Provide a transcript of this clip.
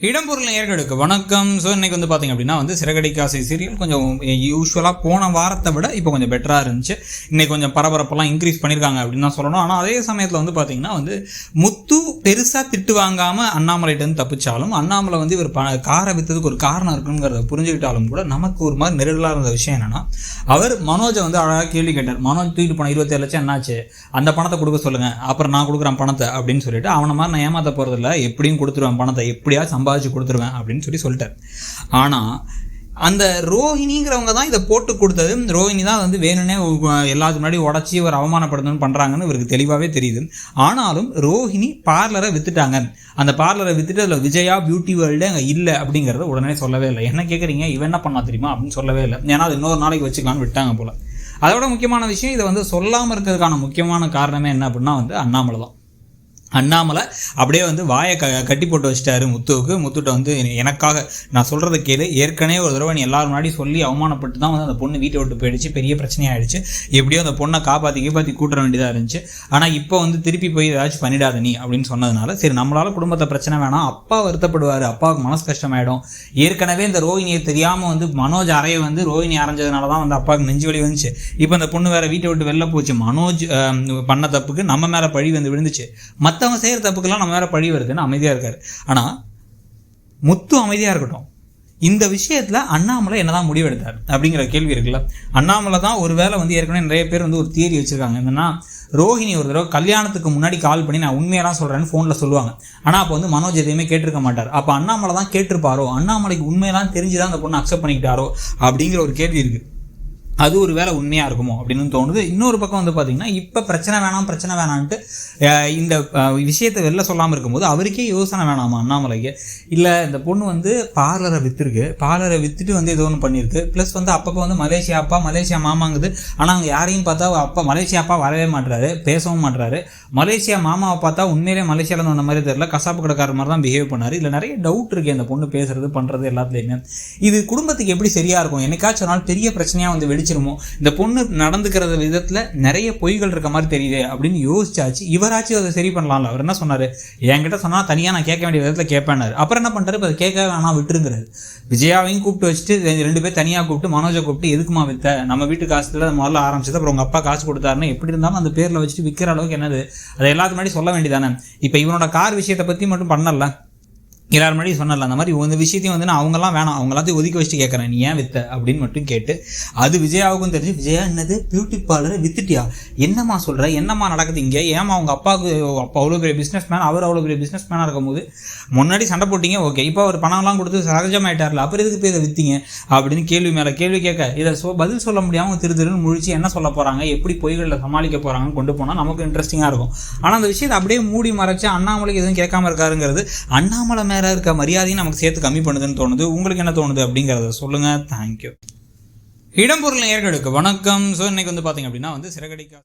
இடம்பொருள் நேர்களுக்கு வணக்கம். ஸோ இன்னைக்கு வந்து பார்த்தீங்க அப்படின்னா வந்து சிறகடிக்காசை சீரியல் கொஞ்சம் யூஸ்வலாக போன வாரத்தை விட இப்போ கொஞ்சம் பெட்டராக இருந்துச்சு. இன்னைக்கு கொஞ்சம் பரபரப்பெல்லாம் இன்க்ரீஸ் பண்ணியிருக்காங்க அப்படின்னு தான் சொல்லணும். ஆனால் அதே சமயத்தில் வந்து பார்த்தீங்கன்னா வந்து முத்து பெருசாக திட்டு வாங்காமல் அண்ணாமலைகிட்ட தப்பிச்சாலும் அண்ணாமலை வந்து இவர் ப காரை விற்றதுக்கு ஒரு காரணம் இருக்குங்கிறத புரிஞ்சுக்கிட்டாலும் கூட நமக்கு ஒரு மாதிரி நெருடலாக இருந்த விஷயம் என்னென்னா அவர் மனோஜை வந்து அழகாக கேள்வி கேட்டார். மனோஜ் தூக்கிட்டு போன இருபத்தேழு லட்சம் என்னாச்சு? அந்த பணத்தை கொடுக்க சொல்லுங்கள் அப்புறம் நான் கொடுக்குறேன் பணத்தை அப்படின்னு சொல்லிட்டு அவனை மாதிரி நான் ஏமாற்ற போகிறதில்ல எப்படியும் கொடுத்துருவேன் பணத்தை. எப்படியா சம்பாதிச்சு கொடுத்துருவேன் அப்படின்னு சொல்லி சொல்லிட்டார். ஆனால் அந்த ரோஹிணிங்கிறவங்க தான் இதை போட்டு கொடுத்தது. ரோஹிணி தான் வந்து வேணும்னே எல்லாத்துக்கு முன்னாடி உடச்சி ஒரு அவமானப்படுத்தணும்னு பண்ணுறாங்கன்னு இவருக்கு தெளிவாகவே தெரியுது. ஆனாலும் ரோஹிணி பார்லரை வித்துட்டாங்க. அந்த பார்லரை வித்துட்டு அதில் விஜயா பியூட்டி வேர்ல்டு அங்கே இல்லை அப்படிங்கிறத உடனே சொல்லவே இல்லை. என்ன கேட்குறீங்க இவன் என்ன பண்ணா தெரியுமா? அப்படின்னு சொல்லவே இல்லை. ஏன்னா அது இன்னொரு நாளைக்கு வச்சுக்கலாம்னு விட்டாங்க போல. அதோட முக்கியமான விஷயம் இதை வந்து சொல்லாமல் இருக்கிறதுக்கான முக்கியமான காரணமே என்ன அப்படின்னா வந்து அண்ணாமலை தான். அண்ணாமலை அப்படியே வந்து வாயை க கட்டி போட்டு வச்சிட்டாரு முத்துவுக்கு. முத்துட்ட வந்து எனக்காக நான் சொல்கிறத கேளு. ஏற்கனவே ஒரு தடவை நீ எல்லாரும் முன்னாடி சொல்லி அவமானப்பட்டு தான் வந்து அந்த பொண்ணு வீட்டை விட்டு போயிடுச்சு. பெரிய பிரச்சனையாயிடுச்சு. எப்படியோ அந்த பொண்ணை காப்பாற்றி கீப்பாற்றி கூட்டுற வேண்டியதாக இருந்துச்சு. ஆனால் இப்போ வந்து திருப்பி போய் ஏதாச்சும் பண்ணிடாத நீ அப்படின்னு சொன்னதுனால சரி நம்மளால் குடும்பத்தை பிரச்சனை வேணாம். அப்பா வருத்தப்படுவார். அப்பாவுக்கு மனசு கஷ்டமாயிடும். ஏற்கனவே இந்த ரோஹிணியை தெரியாமல் வந்து மனோஜ் அறையை வந்து ரோஹிணி அரைஞ்சதுனால தான் வந்து அப்பாவுக்கு நெஞ்சு வலி வந்துச்சு. இப்போ அந்த பொண்ணு வேறு வீட்டை விட்டு வெளில போச்சு. மனோஜ் பண்ண தப்புக்கு நம்ம மேலே பழி வந்து விழுந்துச்சு. மற்ற மற்றவங்க செய்கிற தப்புக்கெல்லாம் நம்ம மேலே பழி வருதுன்னு அமைதியாக இருக்கார். ஆனால் முத்து அமைதியாக இருக்கட்டும். இந்த விஷயத்தில் அண்ணாமலை என்னதான் முடிவெடுத்தார்? அப்படிங்கிற கேள்வி இருக்குல்ல? அண்ணாமலை தான் ஒரு வேலை வந்து ஏற்கனவே நிறைய பேர் வந்து ஒரு தியரி வச்சுருக்காங்க. என்னென்னா ரோஹிணி ஒரு தடவை கல்யாணத்துக்கு முன்னாடி கால் பண்ணி நான் உண்மையெல்லாம் சொல்கிறேன்னு ஃபோனில் சொல்லுவாங்க. ஆனால் அப்போ வந்து மனோஜ் எதையுமே கேட்டிருக்க மாட்டார். அப்போ அண்ணாமலை தான் கேட்டிருப்பாரோ? அண்ணாமலைக்கு உண்மையெல்லாம் தெரிஞ்சு தான் அந்த பொண்ணு அக்செப்ட் பண்ணிக்கிட்டாரோ? அப்படிங்கிற ஒரு கேள்வி இருக்குது அது ஒரு வேலை உண்மையாக இருக்குமோ அப்படின்னு தோணுது. இன்னொரு பக்கம் வந்து பார்த்திங்கன்னா இப்போ பிரச்சனை வேணாம் பிரச்சனை வேணான்ட்டு இந்த விஷயத்தை வெளில சொல்லாமல் இருக்கும்போது அவருக்கே யோசனை வேணாமா அண்ணாமலைக்கு? இல்லை இந்த பொண்ணு வந்து பார்லரை விற்றுருக்கு பார்லரை விற்றுட்டு வந்து ஏதோ ஒன்று பண்ணியிருக்கு. ப்ளஸ் வந்து அப்பப்போ வந்து மலேசியா அப்பா மலேசியா மாமாங்குது. ஆனால் அங்கே யாரையும் பார்த்தா அப்பா மலேசியா அப்பா வரவே மாட்டுறாரு பேசவும் மாட்டுறாரு மலேசியா மாமாவை பார்த்தா உண்மையிலே மலேசியாவில் வந்த மாதிரி தெரியல. கசாப்பு கடைக்கார மாதிரி தான் பிஹேவ் பண்ணார். இல்லை நிறைய டவுட் இருக்குது அந்த பொண்ணு பேசுறது பண்ணுறது எல்லாத்துலேயுமே. இது குடும்பத்துக்கு எப்படி சரியாக இருக்கும்? என்னைக்காச்சும் ஒரு நாள் பெரிய பிரச்சனையாக வந்து வெடிச்சிருமோ இந்த பொண்ணு நடந்துக்கிற விதத்தில் நிறைய பொய்கள் இருக்க மாதிரி தெரியுது அப்படின்னு யோசிச்சாச்சு. இவராச்சும் அதை சரி பண்ணலாம்ல. அவர் என்ன சொன்னார்? என்கிட்ட சொன்னால் தனியாக நான் கேட்க வேண்டிய விதத்தில் கேட்பேனாரு அப்புறம் என்ன பண்ணுறாரு இப்போ அதை கேட்க வேணாம் விட்டுருங்கிறாரு. விஜயாவையும் கூப்பிட்டு வச்சுட்டு ரெண்டு- ரெண்டு பேர் தனியாக கூப்பிட்டு மனோஜை கூப்பிட்டு எதுக்குமா வித்த? நம்ம வீட்டு காசுல முதல்ல ஆரம்பிச்சது. அப்புறம் உங்கள் அப்பா காசு கொடுத்தாருன்னு எப்படி இருந்தாலும் அந்த பேரில் வச்சுட்டு விற்கிற அளவுக்கு என்னது? அதை எல்லாத்துக்கு முன்னாடி சொல்ல வேண்டியதானே இப்போ இவனோட கார் விஷயத்தை பற்றி மட்டும் பண்ணல. எல்லாரும் முன்னாடி சொன்னல அந்த மாதிரி இந்த விஷயத்தையும் வந்து நான் அவங்கலாம் வேணாம் அவங்க எல்லாத்தையும் ஒதுக்கி வச்சுட்டு கேட்குறேன் நீ ஏன் வித்த? அப்படின்னு மட்டும் கேட்டு அது விஜயாவுக்கும் தெரிஞ்சு விஜயா என்னது? பியூட்டி பார்லரை வித்துட்டியா? என்னம்மா சொல்கிற என்னம்மா நடக்குது இங்கே? ஏமா அவங்க அப்பாவுக்கு அப்பா அவ்வளோ பெரிய பிஸ்னஸ் மேன் அவர் அவ்வளோ பெரிய பிஸ்னஸ் மேனாக இருக்கும்போது முன்னாடி சண்டை போட்டீங்க ஓகே இப்போ அவர் பணம்லாம் கொடுத்து சகஜமாயிட்டார்ல அப்புறம் எதுக்கு போய் இதை விற்றீங்க அப்படின்னு கேள்வி மேலே கேள்வி கேட்க இதை சொ பதில் சொல்ல முடியாமல் திரு திருன்னு முழிச்சு என்ன சொல்ல போகிறாங்க எப்படி பொய்களில் சமாளிக்க போகிறாங்கன்னு கொண்டு போனால் நமக்கு இன்ட்ரெஸ்டிங்காக இருக்கும். ஆனால் அந்த விஷயத்தை அப்படியே மூடி மறைச்சு அண்ணாமலைக்கு எதுவும் கேட்காம இருக்காருங்கிறது அண்ணாமலை மேலே இருக்க மரியாதையும் நமக்கு சேர்த்து கம்மி பண்ணுதுன்னு தோணுது. உங்களுக்கு என்ன தோணுது அப்படிங்கிறத சொல்லுங்கள் தேங்க்யூ இடம்பொருள் நேர்களுக்கு வணக்கம். ஸோ இன்னைக்கு வந்து பார்த்தீங்க அப்படின்னா வந்து சிறகடிக்கா